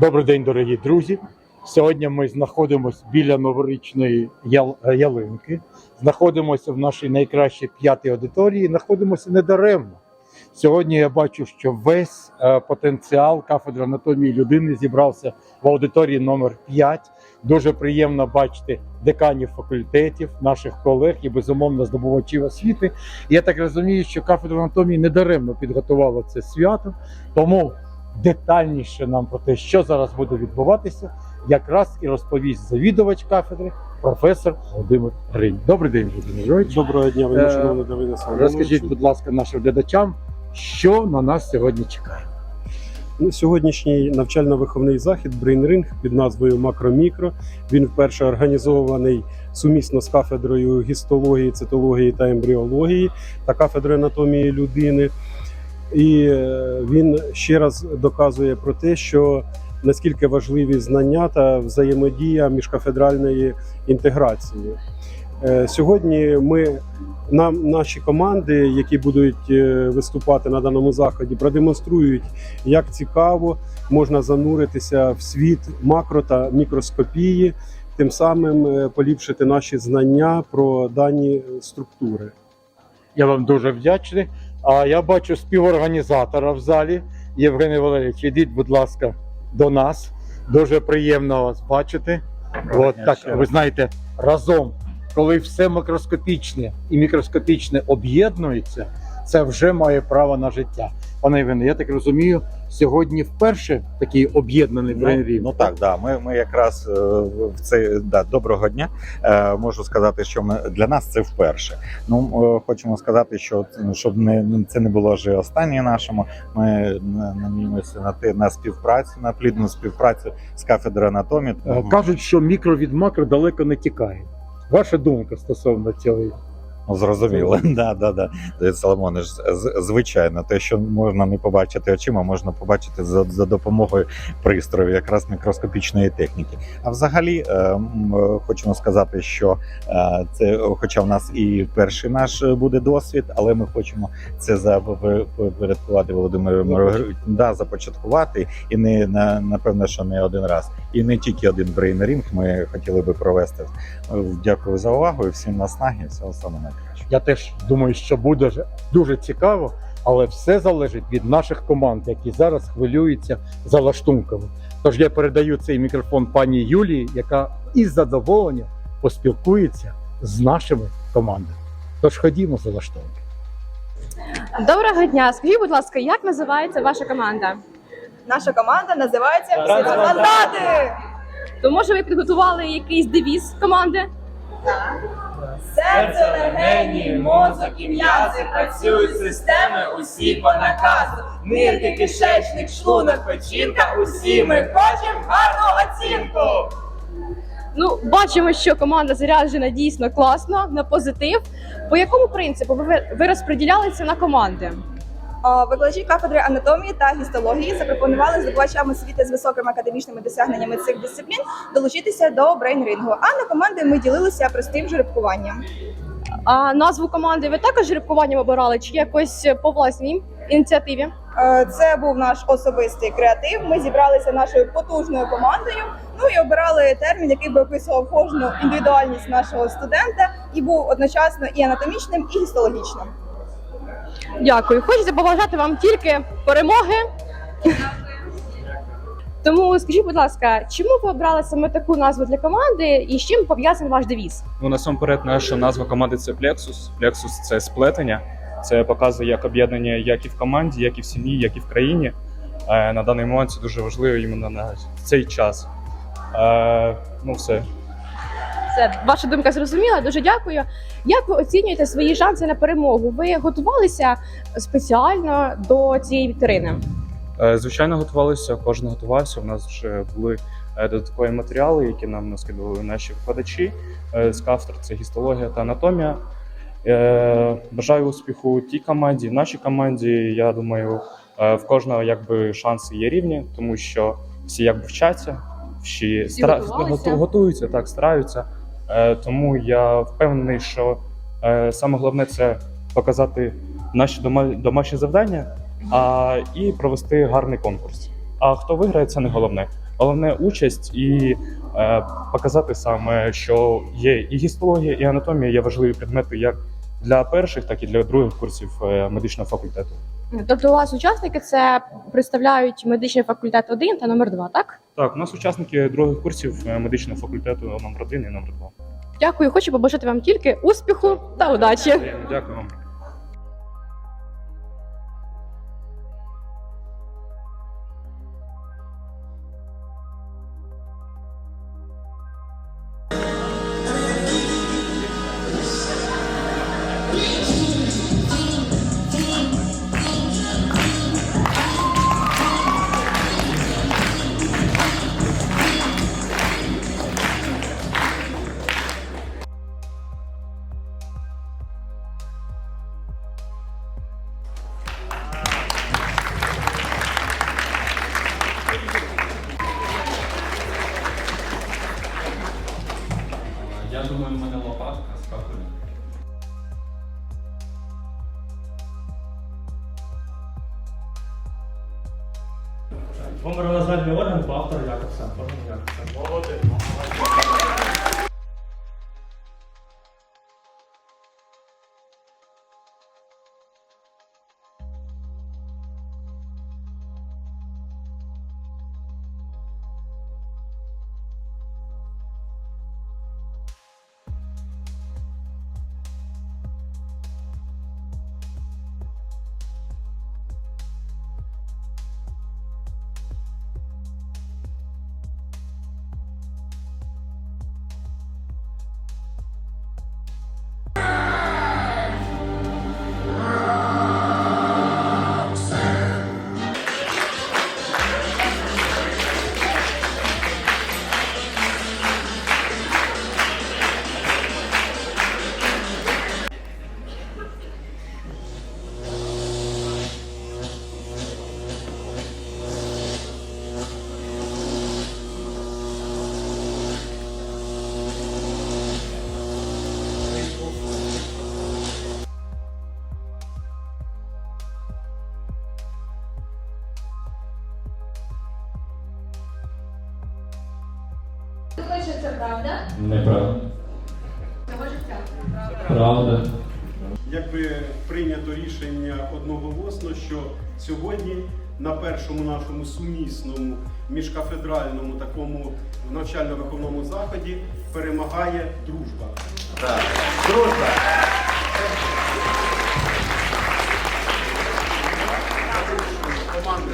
Добрий день, дорогі друзі. Сьогодні ми знаходимося біля новорічної ял- ялинки, знаходимося в нашій найкращій п'ятій аудиторії, знаходимося недаремно. Сьогодні я бачу, що весь е, потенціал кафедри анатомії людини зібрався в аудиторії номер 5. Дуже приємно бачити деканів факультетів, наших колег і безумовно здобувачів освіти. Я так розумію, що кафедра анатомії недаремно підготувала це свято, тому детальніше нам про те, що зараз буде відбуватися, якраз і розповість завідувач кафедри, професор Володимир Гринь. Добрий день, Володимир Григорович. Доброго дня, Е, вельмишановний Давиде Соломоновичу. Розкажіть, будь ласка, нашим глядачам, що на нас сьогодні чекає. Ну, Сьогоднішній навчально-виховний захід Брейнринг під назвою Макро-Мікро. Він вперше організований сумісно з кафедрою гістології, цитології та ембріології та кафедрою анатомії людини. І е, він ще раз доказує про те, що наскільки важливі знання та взаємодія міжкафедральної інтеграції. Е, Сьогодні ми нам наші команди, які будуть е, виступати на даному заході, продемонструють, як цікаво можна зануритися в світ макро та мікроскопії, тим самим поліпшити наші знання про дані структури. Я вам дуже вдячний. А я бачу співорганізатора в залі. Євгеній Валерійович, ідіть, будь ласка, до нас. Дуже приємно вас бачити. От так, ви знаєте, разом, коли все макроскопічне і мікроскопічне об'єднується, це вже має право на життя. Пане Євгене, я так розумію, сьогодні вперше такий об'єднаний Ну, брейн ну так, да. Ми, ми якраз е, в цей да, доброго дня. Е, можу сказати, що ми для нас це вперше. Ну е, хочемо сказати, що ну, щоб не це не було вже останнє нашому. Ми на- надіємося на те на співпрацю, на плідну співпрацю з кафедрою анатомії. Кажуть, що мікро від макро далеко не тікає. Ваша думка стосовно цього? Ну, зрозуміло, да, да, да. Соломонович, з- звичайно, те, що можна не побачити очима, можна побачити за, за допомогою пристроїв, якраз мікроскопічної техніки. А взагалі, е, е, хочемо сказати, що е, це, хоча в нас і перший наш буде досвід, але ми хочемо це запорядкувати Володимиру да, започаткувати, і не на напевно, що не один раз, і не тільки один брейнерінг. Ми хотіли би провести. Е, Дякую за увагу і всім наснаги, всього самого. Я теж думаю, що буде дуже цікаво, але все залежить від наших команд, які зараз хвилюються за лаштунками. Тож я передаю цей мікрофон пані Юлії, яка із задоволенням поспілкується з нашими командами. Тож ходімо за лаштунки. Доброго дня. Скажіть, будь ласка, як називається ваша команда? Наша команда називається Психофантати. То може ви підготували якийсь девіз команди? Серце, легені, мозок і м'язи працюють системи усі по наказу. Нирки, кишечник, шлунок, печінка. Усі ми хочемо гарну оцінку. Ну, бачимо, що команда заряджена дійсно класно на позитив. По якому принципу ви, ви розподілялися на команди? Викладачі кафедри анатомії та гістології запропонували здобувачам освіти з високими академічними досягненнями цих дисциплін долучитися до брейн-рингу. А на команди ми ділилися простим жеребкуванням. А назву команди ви також жеребкуванням обирали чи якось по власній ініціативі? Е, Це був наш особистий креатив. Ми зібралися нашою потужною командою. Ну і обирали термін, який би описував кожну індивідуальність нашого студента, і був одночасно і анатомічним, і гістологічним. Дякую. Хочеться побажати вам тільки перемоги. Тому скажіть, будь ласка, чому ви обрали саме таку назву для команди і з чим пов'язаний ваш девіз? Ну, насамперед, наша назва команди це Plexus. Plexus – це сплетення. Це показує як об'єднання як і в команді, як і в сім'ї, як і в країні. Е, На даний момент це дуже важливо іменно на цей час. Е, Ну, все. Це ваша думка зрозуміла. Дуже дякую. Як ви оцінюєте свої шанси на перемогу? Ви готувалися спеціально до цієї вікторини? Е, Звичайно, готувалися, кожен готувався. У нас вже були е, додаткові матеріали, які нам наскидували наші викладачі е, з кафедр. Це гістологія та анатомія. Бажаю успіху тій команді, нашій команді. Я думаю, в кожного якби шанси є рівні, тому що всі якби вчаться, всі, Всі стара... готуються, так стараються. Е, Тому я впевнений, що е, саме головне це показати наші домашні завдання а, і провести гарний конкурс. А хто виграє, це не головне. Головне участь і е, показати саме, що є і гістологія, і анатомія є важливі предмети як для перших, так і для других курсів е, медичного факультету. Тобто, у вас учасники це представляють медичний факультет 1 та номер 2, так? Так, у нас учасники других курсів е, медичного факультету номер 1 і номер 2. Дякую, хочу побажати вам тільки успіху та удачі. Дякую вам. Думаю, в мене лопатка капелем. Померлозальний орган по автору Якобсен. Якобсен. Думаю, що це правда. Неправда. Правда. Якби прийнято рішення одноголосно, що сьогодні на першому нашому сумісному міжкафедральному такому навчально-виховному заході перемагає дружба. Дружба! Команди